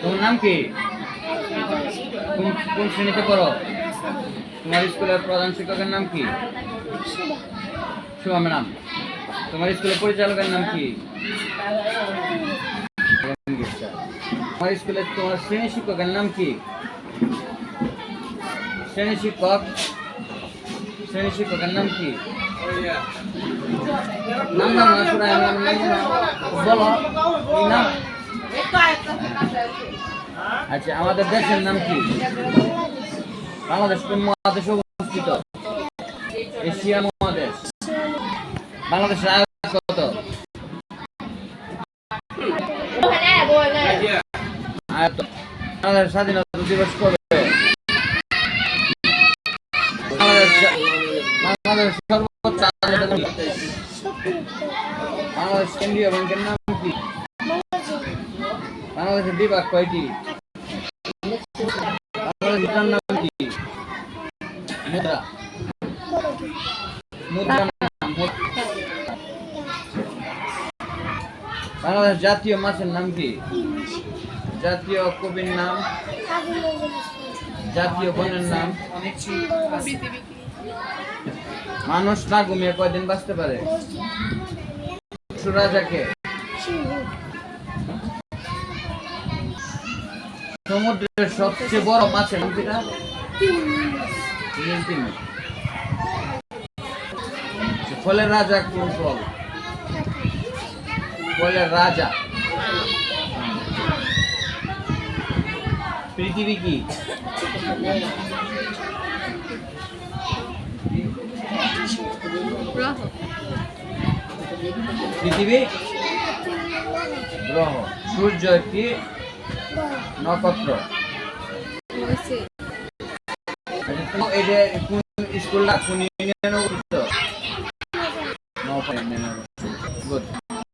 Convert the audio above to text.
তোমার নাম কি? কোন কোন শ্রেণীতে পড়ো? তোমার স্কুলের প্রধান শিক্ষকের নাম কি? শুভম নাম তোমার স্কুলের পরিচালকের নাম কি? তোমার স্কুলের তোমার শ্রেণি শিক্ষকের নাম কি? শ্রেণি শিক্ষক শ্রেণি শিক্ষকের নাম কি? নাম নাম না, শোনা নাম নাম বলো নাম? আচ্ছা আমাদের দেশের নাম কি? বাংলাদেশ কোন মহাদেশে অবস্থিত? এশিয়া মহাদেশ। বাংলাদেশের আয়তন কত? স্বাধীনতা দিবস কবে? বাংলাদেশ বাংলাদেশ সর্বোচ্চ? বাংলাদেশ কেন্দ্রীয় ব্যাংকের নাম কি? বাংলাদেশের বিভাগ কয়টি? নাম কি? মুদ্রা। মুদ্রার নাম বাংলাদেশ জাতীয় মাছের নাম কি? জাতীয় কবির নাম। জাতীয় বনের নাম? মানুষ না ঘুমিয়ে কয়দিন বাঁচতে পারে? সমুদ্রের সবচেয়ে বড় মাছের নাম ফলের রাজা কোন ফল? ফলের রাজা। পৃথিবী কি? পৃথিবী? গ্রহ সূর্য একটি নক্ষত্র। এটা কোন স্কুল যে কোন ইউনিয়নে